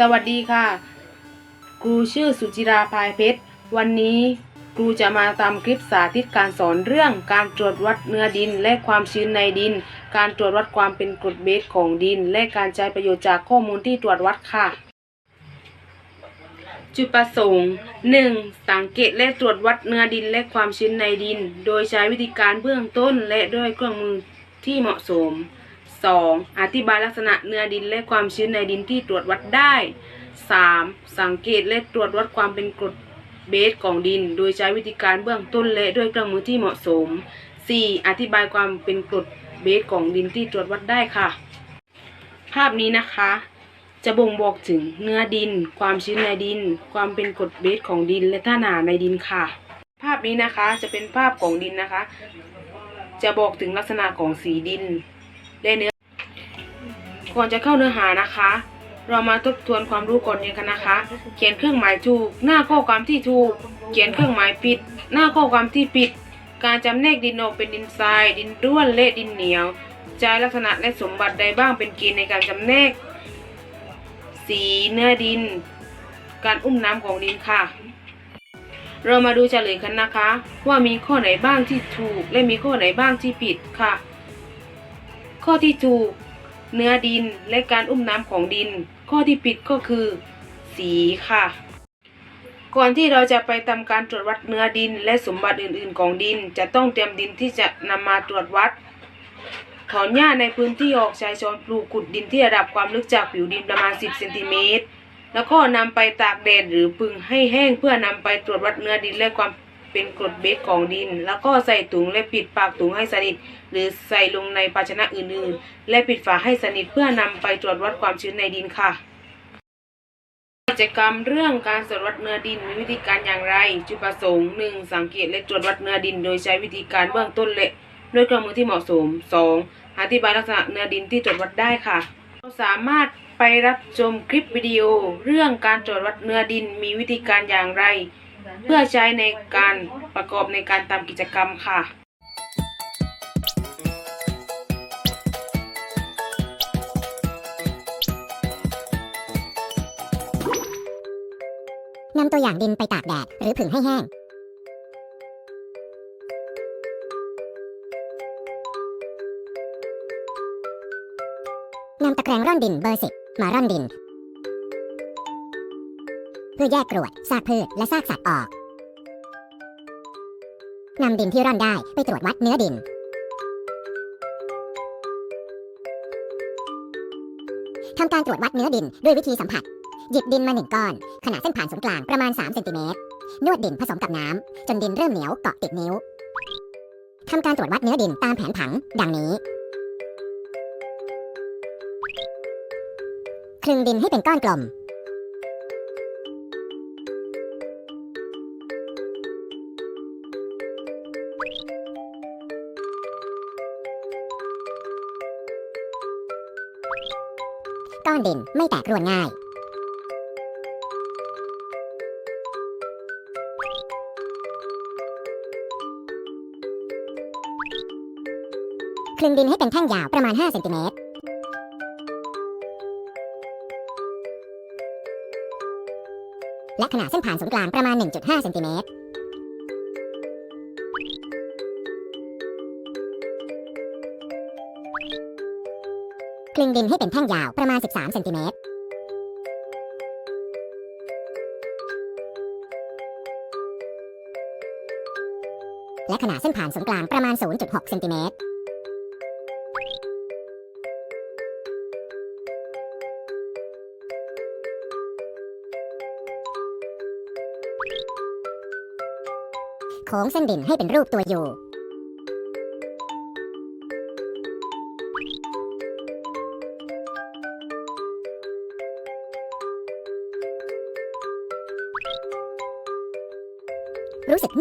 สวัสดีค่ะ ครูชื่อสุจิราพายเพชร วันนี้ครูจะมาทำคลิปสาธิตการสอนเรื่องการตรวจวัดเนื้อดินและความชื้นในดิน การตรวจวัดความเป็นกรดเบสของดิน และการใช้ประโยชน์จากข้อมูลที่ตรวจวัดค่ะ จุดประสงค์ 1. สังเกตและตรวจวัดเนื้อดินและความชื้นในดิน โดยใช้วิธีการเบื้องต้นและด้วยเครื่องมือที่เหมาะสม 2. อธิบายลักษณะเนื้อดินและความชื้นในดินที่ตรวจวัดได้ 3. สังเกตและตรวจวัดความเป็นกรดเบสของดิน โดยใช้วิธีการเบื้องต้นและด้วยเครื่องมือที่เหมาะสม 4. อธิบายความเป็นกรดเบสของดินที่ตรวจวัดได้ค่ะ ภาพนี้นะคะ จะบ่งบอกถึงเนื้อดิน ความชื้นในดิน ความเป็นกรดเบสของดิน และท่าหนาในดินค่ะ ภาพนี้นะคะจะเป็นภาพของดินนะคะ จะบอกถึงลักษณะของสีดินและเนื้อ ก่อนจะเข้าเนื้อหานะคะ เรามาทบทวนความรู้ก่อนเนี่ยกันนะคะ เขียนเครื่องหมายถูก หน้าข้อความที่ถูก เขียนเครื่องหมายผิด หน้าข้อความที่ผิด การจำแนกดินออกเป็นดินทราย ดินร่วนและดินเหนียวใช้ลักษณะและสมบัติใดบ้างเป็นเกณฑ์ในการจำแนก สีเนื้อดิน การอุ้มน้ำของดินค่ะ เรามาดูเฉลยกันนะคะ ว่ามีข้อไหนบ้างที่ถูก และมีข้อไหนบ้างที่ผิดค่ะ ข้อที่ถูก เนื้อดินและการอุ้มน้ำของดิน ข้อที่ผิดก็คือ สีค่ะ ก่อนที่เราจะไปทำการตรวจวัดเนื้อดินและสมบัติอื่นๆ ของดิน จะต้องเตรียมดินที่จะนำมาตรวจวัด ถอนหญ้าในพื้นที่ออกใช้ช้อนปลูกขุดดินที่ระดับความลึกจากผิวดินประมาณ 10 เซนติเมตรแล้วก็นำไปตากแดดหรือพึ่งให้แห้งเพื่อนำไปตรวจวัดเนื้อดินและความ เป็นกรดเบสของดิน แล้วก็ใส่ถุงและปิดปากถุงให้สนิท หรือใส่ลงในภาชนะอื่นๆ และปิดฝาให้สนิทเพื่อนำไปตรวจวัดความชื้นในดินค่ะกิจกรรมเรื่องการตรวจวัดเนื้อดินมีวิธีการอย่างไร จุดประสงค์ 1. สังเกตและตรวจวัดเนื้อดิน โดยใช้วิธีการเบื้องต้นและด้วยเครื่องมือที่เหมาะสม 2. อธิบายลักษณะเนื้อดินที่ตรวจวัดได้ค่ะเราสามารถไปรับชมคลิปวิดีโอ เรื่องการตรวจวัดเนื้อดินมีวิธีการอย่างไร เพื่อใช้ในการประกอบในการทำกิจกรรมค่ะ นำตัวอย่างดินไปตากแดดหรือผึ่งให้แห้ง นำตะแกรงร่อนดินเบอร์สิบมาร่อนดิน เพื่อแยกกรวดซากพืชและซากสัตว์ออกนำดินที่ร่อนได้ไปตรวจวัดเนื้อดิน ทำการตรวจวัดเนื้อดินด้วยวิธีสัมผัส หยิบดินมาหนึ่งก้อน ขนาดเส้นผ่านศูนย์กลางประมาณ 3 เซนติเมตร นวดดินผสมกับน้ำ จนดินเริ่มเหนียวเกาะติดนิ้ว ทำการตรวจวัดเนื้อดินตามแผนผัง ดังนี้ คลึงดินให้เป็นก้อนกลม ก้อนดินไม่แตกรวนง่าย คลึงดินให้เป็นแท่งยาวประมาณ 5 เซนติเมตรและขนาดเส้นผ่านศูนย์กลางประมาณ 1.5 เซนติเมตร คลึงดินให้เป็นแท่งยาวประมาณ 13 เซนติเมตร และขนาดเส้นผ่านศูนย์กลางประมาณ 0.6 เซนติเมตร โค้งเส้นดินให้เป็นรูปตัวยู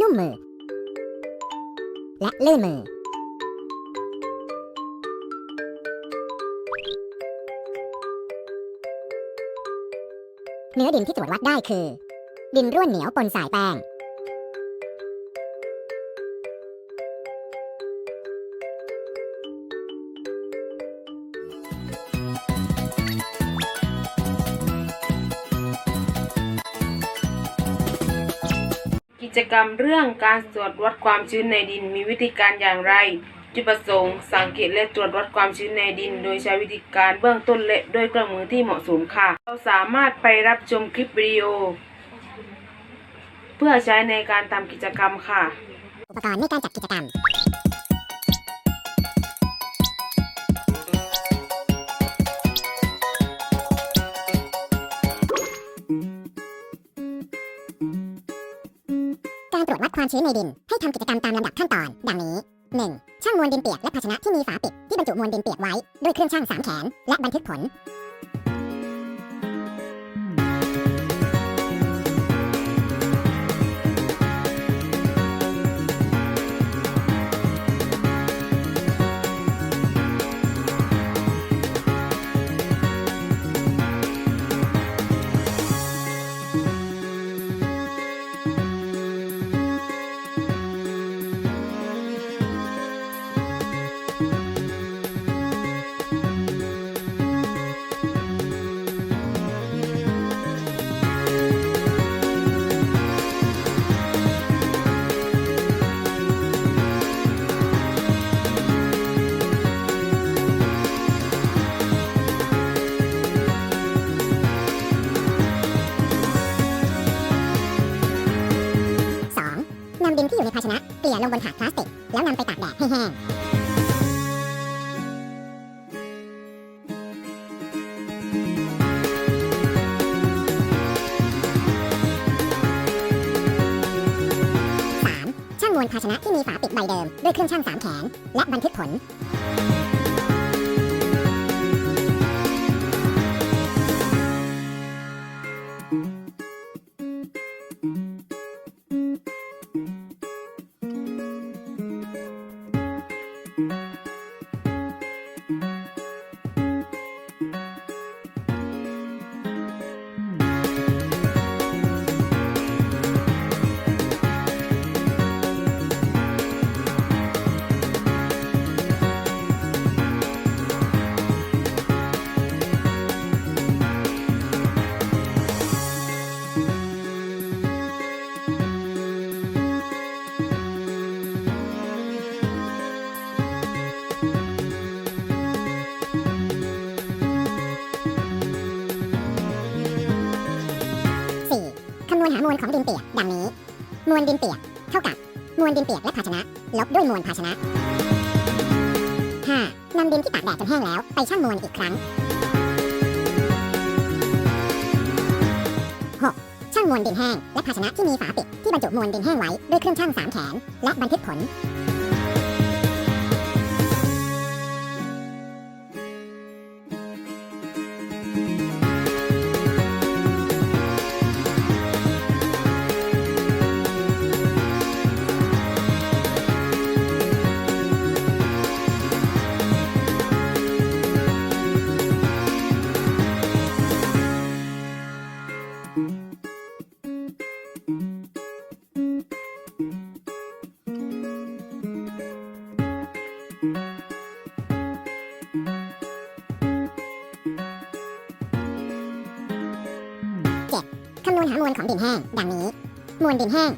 นุ่มมือ และลื่นมือ เนื้อดินที่ตรวจวัดได้คือ ดินร่วนเหนียวปนสายแป้ง จกรรมเรื่องการตรวจวัดความชื้นในดินมีวิธีการอย่างไร จุดประสงค์ สังเกตและตรวจวัดความชื้นในดิน โดยใช้วิธีการเบื้องต้นและด้วยเครื่องมือที่เหมาะสมค่ะ เราสามารถไปรับชมคลิปวิดีโอ เพื่อใช้ในการทำกิจกรรมค่ะ อุปกรณ์ในการจัดกิจกรรม ความชื้นในดิน ให้ทำกิจกรรมตามลำดับขั้นตอน ดังนี้ 1. ช่างมวลดินเปียกและภาชนะที่มีฝาปิดที่บรรจุมวลดินเปียกไว้ ด้วยเครื่องช่างสามแขน และบันทึกผล ลงบนถาดพลาสติก แล้วนำไปตากแดดให้แห้ง 3. ช่างมวลภาชนะที่มีฝาปิดใบเดิม ด้วยเครื่องช่างสามแขน และบันทึกผล ดินเปียกดังนี้ มวลดินเปียกเท่ากับมวลดินเปียกและภาชนะ ลบด้วยมวลภาชนะ 5. นำดินที่ตากแดดจนแห้งแล้ว ไปชั่งมวลอีกครั้ง 6. ชั่งมวลดินแห้งและภาชนะที่มีฝาปิดที่บรรจุมวลดินแห้งไว้ด้วยเครื่องชั่งสามแขน และบันทึกผล นแห้ง ดังนี้ มวลดินแห้ง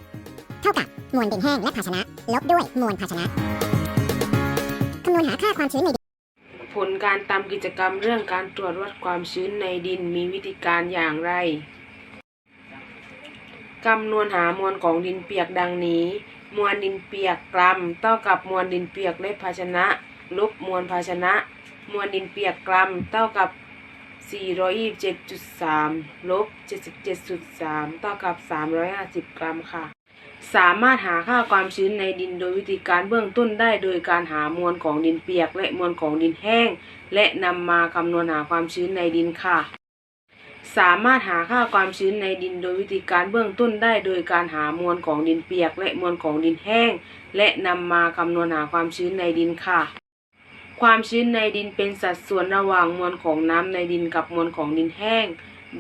เท่ากับมวลดินแห้งและภาชนะ ลบด้วยมวลภาชนะคำนวณหาค่าความชื้นในดินผลการทำกิจกรรมเรื่องการตรวจวัดความชื้นในดินมีวิธีการอย่างไรคำนวณหามวลของดินเปียกดังนี้ มวลดินเปียกกรัมเท่ากับมวลดินเปียกและภาชนะ ลบมวลภาชนะ มวลดินเปียกกรัมเท่ากับ 427.3 ลบ 77.3 เท่ากับ 350 กรัมค่ะ สามารถหาค่าความชื้นในดินโดยวิธีการเบื้องต้นได้โดยการหามวลของดินเปียก และมวลของดินแห้ง และนำมาคำนวณหาความชื้นในดินค่ะ สามารถหาค่าความชื้นในดินโดยวิธีการเบื้องต้นได้โดยการหามวลของดินเปียก และมวลของดินแห้ง และนำมาคำนวณหาความชื้นในดินค่ะ ความชื้นในดินเป็นสัดส่วนระหว่างมวลของน้ำในดินกับมวลของดินแห้ง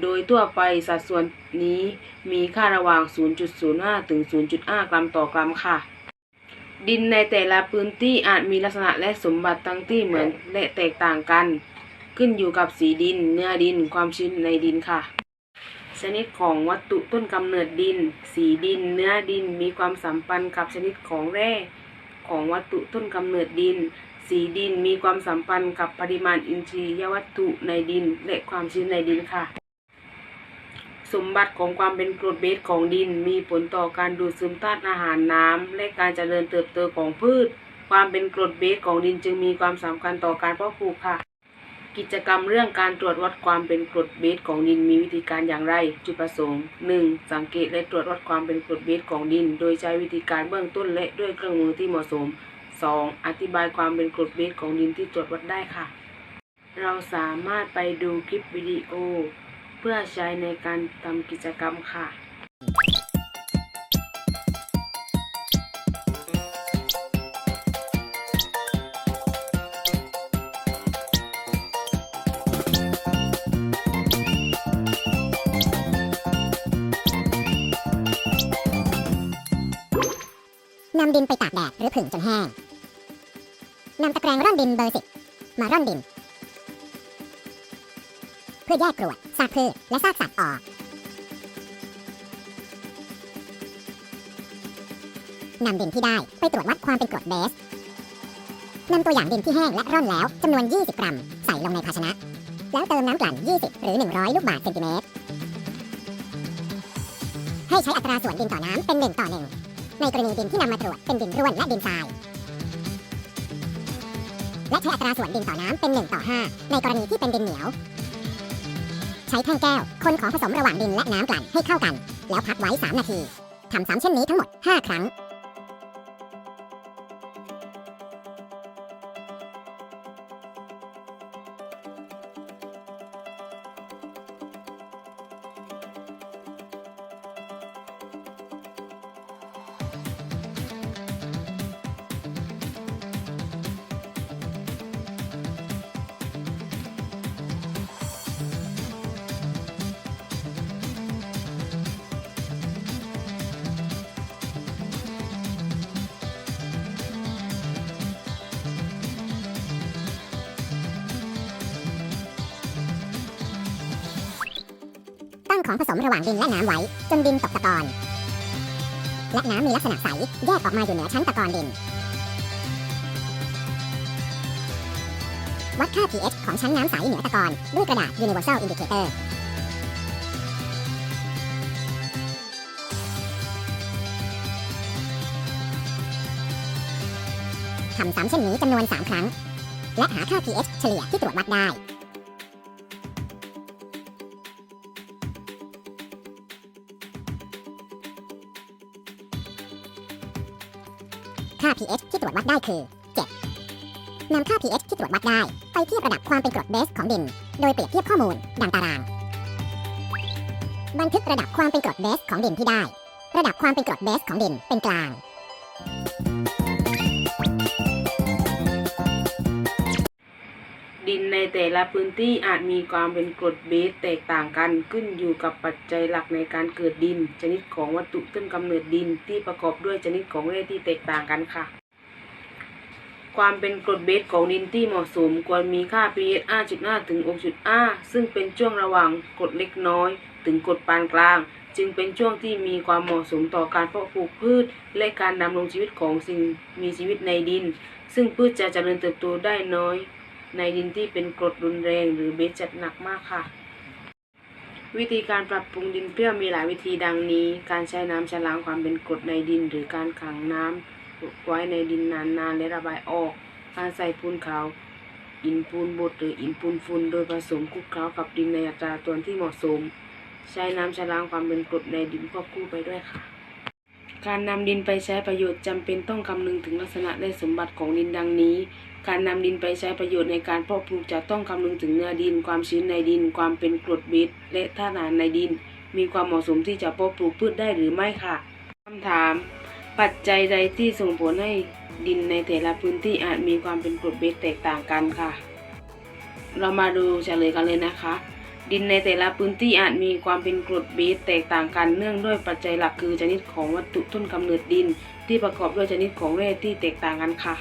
โดยทั่วไปสัดส่วนนี้มีค่าระหว่าง 0.05 ถึง 0.5 กรัมต่อกรัมค่ะ ดินในแต่ละพื้นที่อาจมีลักษณะและสมบัติทั้งที่เหมือนและแตกต่างกัน ขึ้นอยู่กับสีดิน เนื้อดิน ความชื้นในดินค่ะ ชนิดของวัตถุต้นกำเนิดดิน สีดิน เนื้อดินมีความสัมพันธ์กับชนิดของแร่ของวัตถุต้นกำเนิดดิน สีดินมีความสัมพันธ์กับปริมาณอินทรียวัตถุในดินและความชื้นในดินค่ะ สมบัติของความเป็นกรดเบสของดินมีผลต่อการดูดซึมธาตุอาหารน้ำและการเจริญเติบโตของพืช ความเป็นกรดเบสของดินจึงมีความสำคัญต่อการเพาะปลูกค่ะ กิจกรรมเรื่องการตรวจวัดความเป็นกรดเบสของดินมีวิธีการอย่างไร จุดประสงค์ 1. สังเกตและตรวจวัดความเป็นกรดเบสของดิน โดยใช้วิธีการเบื้องต้นและด้วยเครื่องมือที่เหมาะสม 2. อธิบายความเป็นกรดเบสของดินที่ตรวจวัดได้ค่ะ เราสามารถไปดูคลิปวิดีโอ เพื่อใช้ในการทำกิจกรรมค่ะ นำดินไปตากแดดหรือผึ่งจนแห้ง นำตะแกรงร่อนดินเบอร์สิบมาร่อนดิน เพื่อแยกกรวดซากพืชและซากสัตว์ออกนำดินที่ได้ไปตรวจวัดความเป็นกรดเบสนำตัวอย่างดินที่แห้งและร่อนแล้วจำนวน 20 กรัม ใส่ลงในภาชนะ แล้วเติมน้ำกลั่น 20 หรือ 100 ลูกบาศก์เซนติเมตร ให้ใช้อัตราส่วนดินต่อน้ำเป็น 1 ต่อ 1 ในกรณีดินที่นำมาตรวจเป็นดินร่วนและดินทราย และใช้อัตราส่วนดินต่อน้ำเป็น 1 ต่อ 5 ในกรณีที่เป็นดินเหนียว ใช้แท่งแก้ว คนของผสมระหว่างดินและน้ำกลั่นให้เข้ากัน แล้วพักไว้ 3 นาทีทำซ้ำเช่นนี้ทั้งหมด 5 ครั้ง ของผสมระหว่างดินและน้ำไว้ จนดินตกตะกอน และน้ำมีลักษณะใส แยกออกมาอยู่เหนือชั้นตะกอนดิน วัดค่า pH ของชั้นน้ำใสเหนือตะกอนด้วยกระดาษ Universal Indicator ทำซ้ำเช่นนี้จำนวน 3 ครั้ง และหาค่า pH เฉลี่ยที่ตรวจวัดได้ ค่า pH ที่ตรวจวัดได้คือ 7นำค่า pH ที่ตรวจวัดได้ ไปเทียบระดับความเป็นกรดเบสของดิน โดยเปรียบเทียบข้อมูลดังตาราง บันทึกระดับความเป็นกรดเบสของดินที่ได้ ระดับความเป็นกรดเบสของดินเป็นกลาง ดินในแต่ละพื้นที่อาจมีความเป็นกรดเบสแตกต่างกันขึ้นอยู่กับปัจจัยหลักในการเกิดดิน ชนิดของวัตถุต้นกำเนิดดินที่ประกอบด้วยชนิดของแร่ที่แตกต่างกันค่ะ ความเป็นกรดเบสของดินที่เหมาะสมควรมีค่า pH 5.5 ถึง 6.5 ซึ่งเป็นช่วงระหว่างกรดเล็กน้อย ถึงกรดปานกลาง จึงเป็นช่วงที่มีความเหมาะสมต่อการเพาะปลูกพืช และการดำรงชีวิตของสิ่งมีชีวิตในดิน ซึ่งพืชจะเจริญเติบโตได้น้อย ในดินที่เป็นกรดรุนแรงหรือเบสจัดหนักมากค่ะ วิธีการปรับปรุงดินเปรี้ยวมีหลายวิธีดังนี้ การใช้น้ำชะล้างความเป็นกรดในดิน หรือการขังน้ำไว้ในดินนานๆและระบายออก การใส่ปูนขาวอินปูนบดหรืออินปูนฝุ่นโดยผสมคลุกเคล้ากับดินในอัตราส่วนที่เหมาะสม ใช้น้ำชะล้างความเป็นกรดในดินควบคู่ไปด้วยค่ะ การนำดินไปใช้ประโยชน์จำเป็นต้องคำนึงถึงลักษณะและสมบัติของดินดังนี้ การนำดินไปใช้ประโยชน์ในการเพาะปลูกจะต้องคำนึงถึงเนื้อดิน ความชื้นในดิน ความเป็นกรดเบสและธาตุอาหารในดิน มีความเหมาะสมที่จะเพาะปลูกพืชได้หรือไม่ค่ะคำถาม ปัจจัยใดที่ส่งผลให้ดินในแต่ละพื้นที่อาจมีความเป็นกรดเบสแตกต่างกันค่ะ เรามาดูเฉลยกันเลยนะคะ ดินในแต่ละพื้นที่อาจมีความเป็นกรดเบสแตกต่างกันเนื่องด้วยปัจจัยหลักคือชนิดของวัตถุต้นกำเนิดดิน ที่ประกอบด้วยชนิดของแร่ที่แตกต่างกันค่ะ